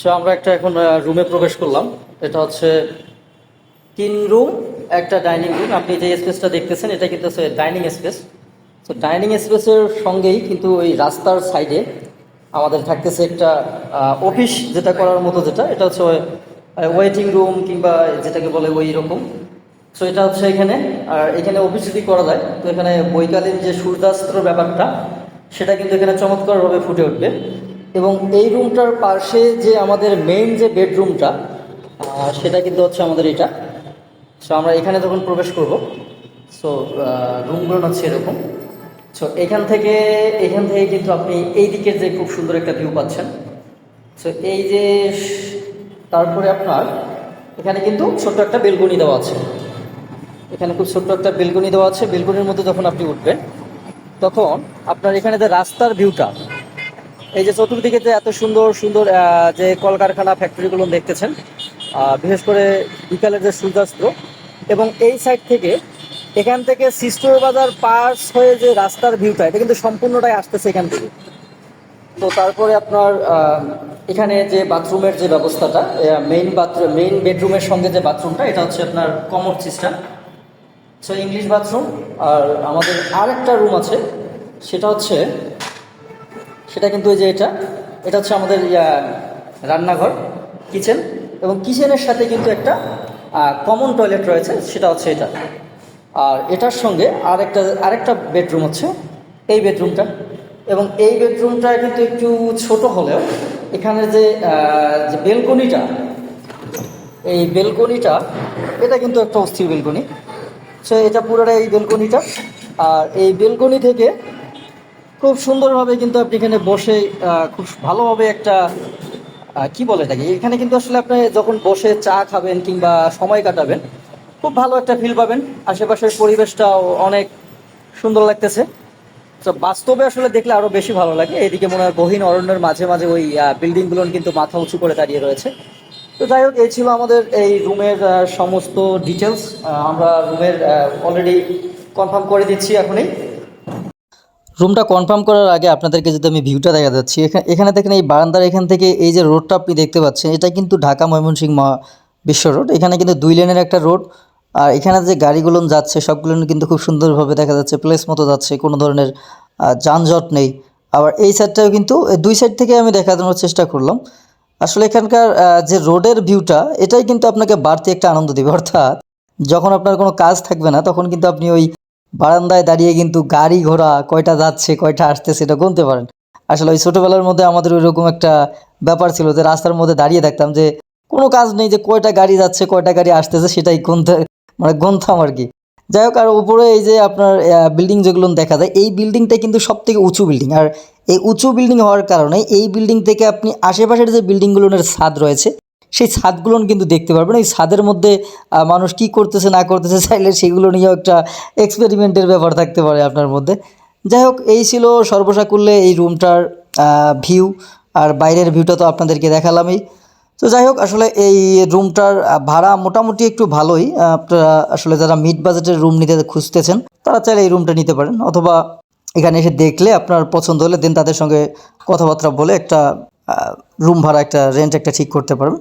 So আমরা একটা এখন রুমে প্রবেশ করলাম। এটা হচ্ছে তিন রুম একটা ডাইনিং রুম আপনি যে স্পেসটা দেখতেছেন, এটা কিন্তু ডাইনিং স্পেস তো ডাইনিং স্পেসের সঙ্গেই কিন্তু ওই রাস্তার সাইডে আমাদের থাকতেছে একটা অফিস যেটা করার মতো যেটা। এটা হচ্ছে ওয়েটিং রুম কিংবা যেটাকে বলে ওই রকম। সো এটা হচ্ছে এখানে। আর এখানে অফিস যদি করা যায়, তো এখানে বৈকালীন যে সূর্যাস্তর ব্যাপারটা, সেটা কিন্তু এখানে চমৎকারভাবে ফুটে উঠবে। এবং এই রুমটার পাশে যে আমাদের মেইন যে বেডরুমটা সেটা কিন্তু হচ্ছে আমাদের এটা। সো আমরা এখানে যখন প্রবেশ করব সো রুমগুলো হচ্ছে এরকম। সো এখান থেকে এখান থেকে কিন্তু আপনি এই দিকের যে খুব সুন্দর একটা ভিউ পাচ্ছেন। সো এই যে তারপরে আপনার, এখানে কিন্তু ছোট্ট একটা বেলকনি দেওয়া আছে। এখানে খুব ছোট্ট একটা বেলকনি দেওয়া আছে। বেলকনির মধ্যে যখন আপনি উঠবেন, তখন আপনার এখানে যে রাস্তার ভিউটা এই যে চতুর্দিকে যে এত সুন্দর সুন্দর যে কলকারখানা ফ্যাক্টরিগুলো দেখতেছেন বিশেষ করে বিকালের যে সূর্যাস্ত, এবং এই সাইড থেকে এখান থেকে সিস্টোর বাজার পাস হয়ে যে রাস্তার ভিউটা এটা কিন্তু সম্পূর্ণটাই আসতেছে এখান থেকে। তো তারপরে আপনার এখানে যে বাথরুমের যে ব্যবস্থাটা মেইন বাথরুম মেইন বেডরুমের সঙ্গে যে বাথরুমটা এটা হচ্ছে আপনার commode system so English bathroom আর আমাদের আরেকটা রুম আছে, সেটা হচ্ছে সেটা কিন্তু এই যে এটা এটা হচ্ছে আমাদের রান্নাঘর, কিচেন এবং কিচেনের সাথে কিন্তু একটা কমন টয়লেট রয়েছে, সেটা হচ্ছে এটা। আর এটার সঙ্গে আরেকটা আরেকটা বেডরুম হচ্ছে, এই বেডরুমটা এবং এই বেডরুমটা কিন্তু একটু ছোট হলেও এখানে যে যে বেলকনিটা এই বেলকনিটা এটা কিন্তু একটা অস্থির বেলকনি সো এটা পুরোটা এই বেলকনিটা আর এই বেলকনি থেকে খুব সুন্দরভাবে কিন্তু আপনি এখানে বসে খুব ভালোভাবে একটা কি বলে এটাকে? এখানে কিন্তু আসলে আপনি যখন বসে চা খাবেন কিংবা সময় কাটাবেন, খুব ভালো একটা ফিল পাবেন। আশেপাশের পরিবেশটাও অনেক সুন্দর লাগতেছে। তো বাস্তবে আসলে দেখলে আরও বেশি ভালো লাগে। এদিকে মনে হয় গহীন অরণ্যের মাঝে মাঝে ওই বিল্ডিংগুলো কিন্তু মাথা উঁচু করে দাঁড়িয়ে রয়েছে। তো যাই হোক, এই ছিল আমাদের এই রুমের সমস্ত ডিটেলস আমরা রুমের অলরেডি কনফার্ম করে দিচ্ছি এখনই। রুমটা কনফার্ম করার আগে আপনাদেরকে যদি আমি ভিউটা দেখা যাচ্ছি এখানে এখানে দেখেন এই বারান্দার এখান থেকে এই যে রোডটা আপনি দেখতে পাচ্ছেন, এটা কিন্তু ঢাকা ময়মনসিংহ বিশ্ব রোড এখানে কিন্তু দুই লেনের একটা রোড আর এখানে যে গাড়িগুলো যাচ্ছে, সবগুলো কিন্তু খুব সুন্দরভাবে দেখা যাচ্ছে প্লেস মতো যাচ্ছে, কোনো ধরনের যানজট নেই। আবার এই সাইডটাও কিন্তু দুই সাইড থেকে আমি দেখানোর চেষ্টা করলাম। আসলে এখানকার যে রোডের ভিউটা এটাই কিন্তু আপনাকে বাড়তি একটা আনন্দ দিবে, অর্থাৎ যখন আপনার কোনো কাজ থাকবে না, তখন কিন্তু আপনি ওই বারান্দায় দাঁড়িয়ে কিন্তু গাড়ি ঘোড়া কয়টা যাচ্ছে, কয়টা আসছে সেটা গুনতে পারেন। আসলে ওই ছোটোবেলার মধ্যে আমাদের ওই রকম একটা ব্যাপার ছিল যে রাস্তার মধ্যে দাঁড়িয়ে থাকতাম যে কোনো কাজ নেই যে কয়টা গাড়ি যাচ্ছে, কয়টা গাড়ি আসতেছে, সেটাই গুনতে মানে গুনতাম আর কি। যাই হোক, আর উপরে এই যে আপনার বিল্ডিং যেগুলো দেখা যায়, এই বিল্ডিংটা কিন্তু সব থেকে উঁচু বিল্ডিং আর এই উঁচু বিল্ডিং হওয়ার কারণে এই বিল্ডিং থেকে আপনি আশেপাশের যে বিল্ডিংগুলোর ছাদ রয়েছে সেই ছাদগুলো কিন্তু দেখতে পারবেন। ওই ছাদের মধ্যে মানুষ কি করতেছে, না করতেছে চাইলে সেগুলো নিয়েও একটা এক্সপেরিমেন্টের ব্যাপার থাকতে পারে আপনার মধ্যে। যাই হোক, এই ছিল সর্বসাকুল্যে এই রুমটার ভিউ আর বাইরের ভিউটা তো আপনাদেরকে দেখালামই। তো যাই হোক, আসলে এই রুমটার ভাড়া মোটামুটি একটু ভালোই। আপনারা আসলে যারা মিড বাজেটের রুম নিতে খুঁজতেছেন, তারা চাইলে এই রুমটা নিতে পারেন। অথবা এখানে এসে দেখলে আপনার পছন্দ হলে দেন তাদের সঙ্গে কথাবার্তা বলে একটা রুম ভাড়া, একটা রেন্ট একটা ঠিক করতে পারবেন।